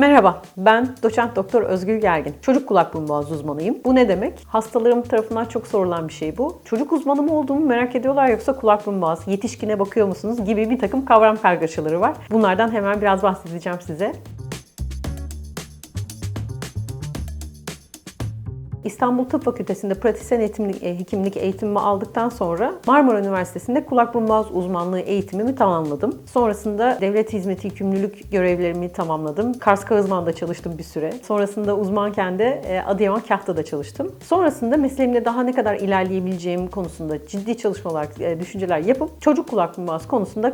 Merhaba, ben doçent doktor Özgür Gergin. Çocuk kulak burun boğaz uzmanıyım. Bu ne demek? Hastalarım tarafından çok sorulan bir şey bu. Çocuk uzmanı mı olduğumu merak ediyorlar yoksa kulak burun boğaz, yetişkine bakıyor musunuz gibi bir takım kavram kargaşaları var. Bunlardan hemen biraz bahsedeceğim size. İstanbul Tıp Fakültesi'nde pratisyen eğitimlik, e, hekimlik eğitimimi aldıktan sonra Marmara Üniversitesi'nde kulak burun boğaz uzmanlığı eğitimimi tamamladım. Sonrasında devlet hizmeti yükümlülük görevlerimi tamamladım. Kars Kağızman'da çalıştım bir süre. Sonrasında uzmanken de e, Adıyaman Kahta'da çalıştım. Sonrasında mesleğimde daha ne kadar ilerleyebileceğim konusunda ciddi çalışmalar, e, düşünceler yapıp çocuk kulak burun boğaz konusunda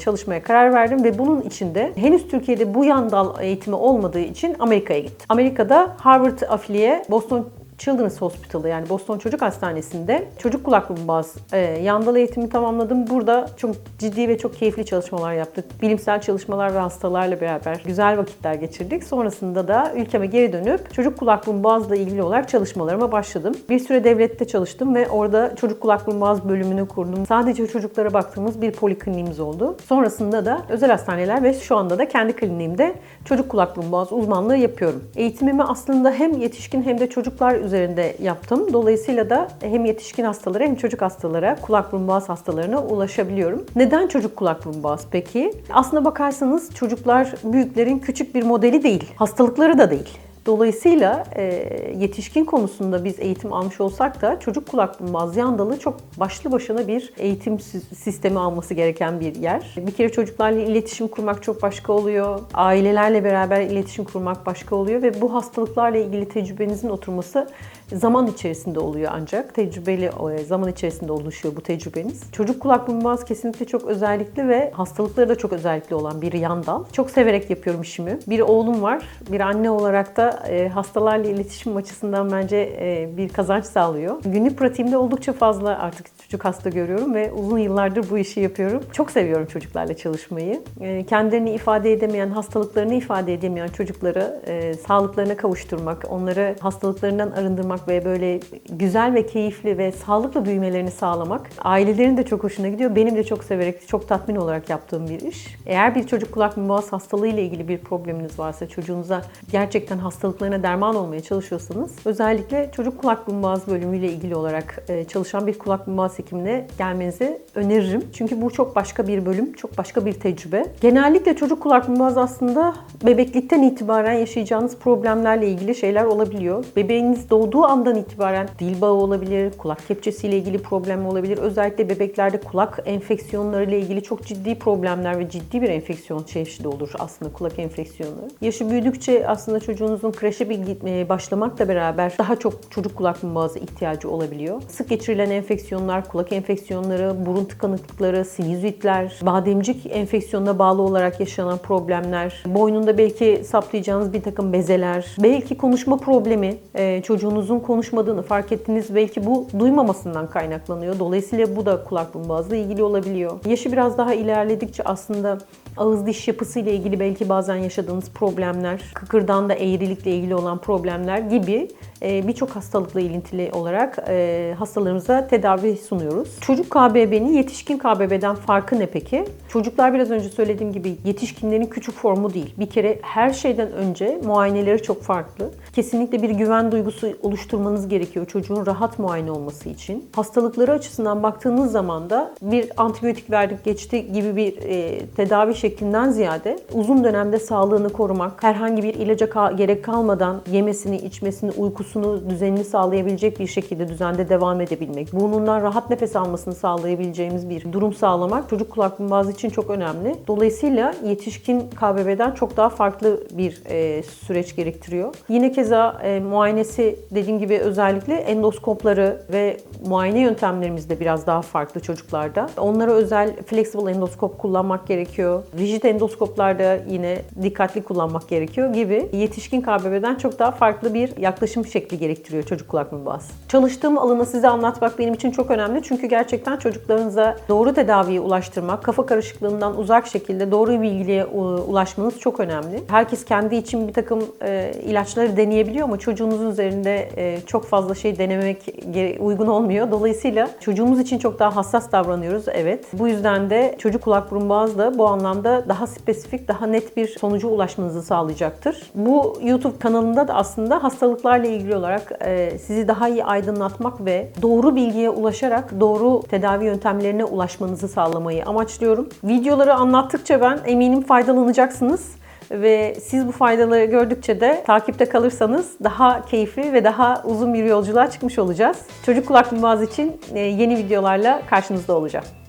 çalışmaya karar verdim ve bunun içinde henüz Türkiye'de bu yan dal eğitimi olmadığı için Amerika'ya gittim. Amerika'da Harvard afiliye Boston Children's Hospital'ı yani Boston Çocuk Hastanesi'nde çocuk kulak boğaz e, yandal eğitimi tamamladım. Burada çok ciddi ve çok keyifli çalışmalar yaptık. Bilimsel çalışmalar ve hastalarla beraber güzel vakitler geçirdik. Sonrasında da ülkeme geri dönüp çocuk kulak burun boğazla ilgili olarak çalışmalarıma başladım. Bir süre devlette çalıştım ve orada çocuk kulak boğaz bölümünü kurdum. Sadece çocuklara baktığımız bir polikliniğimiz oldu. Sonrasında da özel hastaneler ve şu anda da kendi kliniğimde çocuk kulak boğaz uzmanlığı yapıyorum. Eğitimimi aslında hem yetişkin hem de çocuklar üzerinde yaptım. Dolayısıyla da hem yetişkin hastalara hem çocuk hastalara, kulak burun boğaz hastalarına ulaşabiliyorum. Neden çocuk kulak burun boğaz peki? Aslına bakarsanız çocuklar büyüklerin küçük bir modeli değil. Hastalıkları da değil. Dolayısıyla e, yetişkin konusunda biz eğitim almış olsak da çocuk kulak burun boğaz yandalı çok başlı başına bir eğitim si- sistemi alması gereken bir yer. Bir kere çocuklarla iletişim kurmak çok başka oluyor. Ailelerle beraber iletişim kurmak başka oluyor ve bu hastalıklarla ilgili tecrübenizin oturması zaman içerisinde oluyor ancak. Tecrübeli e, zaman içerisinde oluşuyor bu tecrübeniz. Çocuk kulak boğaz kesinlikle çok özellikli ve hastalıkları da çok özellikli olan bir yan dal. Çok severek yapıyorum işimi. Bir oğlum var. Bir anne olarak da e, hastalarla iletişim açısından bence e, bir kazanç sağlıyor. Günlük pratiğimde oldukça fazla artık çocuk hasta görüyorum ve uzun yıllardır bu işi yapıyorum. Çok seviyorum çocuklarla çalışmayı. Kendilerini ifade edemeyen, hastalıklarını ifade edemeyen çocukları sağlıklarına kavuşturmak, onları hastalıklarından arındırmak ve böyle güzel ve keyifli ve sağlıklı büyümelerini sağlamak ailelerin de çok hoşuna gidiyor. Benim de çok severek, çok tatmin olarak yaptığım bir iş. Eğer bir çocuk kulak ve boğaz hastalığı ile ilgili bir probleminiz varsa, çocuğunuza gerçekten hastalıklarına derman olmaya çalışıyorsanız özellikle çocuk kulak burun boğaz bölümüyle ilgili olarak e, çalışan bir kulak burun boğaz hekimine gelmenizi öneririm. Çünkü bu çok başka bir bölüm, çok başka bir tecrübe. Genellikle çocuk kulak burun boğaz aslında bebeklikten itibaren yaşayacağınız problemlerle ilgili şeyler olabiliyor. Bebeğiniz doğduğu andan itibaren dil bağı olabilir, kulak kepçesiyle ilgili problem olabilir. Özellikle bebeklerde kulak enfeksiyonları ile ilgili çok ciddi problemler ve ciddi bir enfeksiyon çeşidi olur aslında kulak enfeksiyonları. Yaşı büyüdükçe aslında çocuğunuzun kreşe bir gitmeye başlamakla beraber daha çok çocuk kulak boğazı ihtiyacı olabiliyor. Sık geçirilen enfeksiyonlar, kulak enfeksiyonları, burun tıkanıklıkları, sinüzitler, bademcik enfeksiyonuna bağlı olarak yaşanan problemler, boynunda belki saplayacağınız bir takım bezeler, belki konuşma problemi, e, çocuğunuzun konuşmadığını fark ettiniz. Belki bu duymamasından kaynaklanıyor. Dolayısıyla bu da kulak burun boğazla ilgili olabiliyor. Yaşı biraz daha ilerledikçe aslında ağız diş yapısı ile ilgili belki bazen yaşadığınız problemler, kıkırdağında eğrilikle ilgili olan problemler gibi e, birçok hastalıkla ilintili olarak e, hastalarımıza tedavi sunuyoruz. Çocuk KBB'nin yetişkin KBB'den farkı ne peki? Çocuklar biraz önce söylediğim gibi yetişkinlerin küçük formu değil. Bir kere her şeyden önce muayeneleri çok farklı. Kesinlikle bir güven duygusu oluşturmanız gerekiyor çocuğun rahat muayene olması için. Hastalıkları açısından baktığınız zaman da bir antibiyotik verdik geçti gibi bir e, tedavi şeklinden ziyade uzun dönemde sağlığını korumak, herhangi bir ilaca ka- gerek kalmadan yemesini, içmesini, uykusunu düzenini sağlayabilecek bir şekilde düzende devam edebilmek, burnundan rahat nefes almasını sağlayabileceğimiz bir durum sağlamak çocuk kulak boğazı için çok önemli. Dolayısıyla yetişkin KBB'den çok daha farklı bir e, süreç gerektiriyor. Yine keza e, muayenesi dediğim gibi özellikle endoskopları ve muayene yöntemlerimiz de biraz daha farklı çocuklarda. Onlara özel flexible endoskop kullanmak gerekiyor. Rigid endoskoplarda yine dikkatli kullanmak gerekiyor gibi yetişkin KBB'den çok daha farklı bir yaklaşım şekli gerektiriyor çocuk kulak boğaz. Çalıştığım alanı size anlatmak benim için çok önemli çünkü gerçekten çocuklarınıza doğru tedaviyi ulaştırmak, kafa karışıklığından uzak şekilde doğru bilgiye ulaşmanız çok önemli. Herkes kendi için bir takım e, ilaçları deneyebiliyor ama çocuğunuzun üzerinde e, çok fazla şey denemek uygun olmuyor. Dolayısıyla çocuğumuz için çok daha hassas davranıyoruz evet. Bu yüzden de çocuk kulak burun boğaz da bu anlamda zamanda daha spesifik, daha net bir sonuca ulaşmanızı sağlayacaktır. Bu YouTube kanalında da aslında hastalıklarla ilgili olarak e, sizi daha iyi aydınlatmak ve doğru bilgiye ulaşarak doğru tedavi yöntemlerine ulaşmanızı sağlamayı amaçlıyorum. Videoları anlattıkça ben eminim faydalanacaksınız ve siz bu faydaları gördükçe de takipte kalırsanız daha keyifli ve daha uzun bir yolculuğa çıkmış olacağız. Çocuk kulak boğaz için e, yeni videolarla karşınızda olacağım.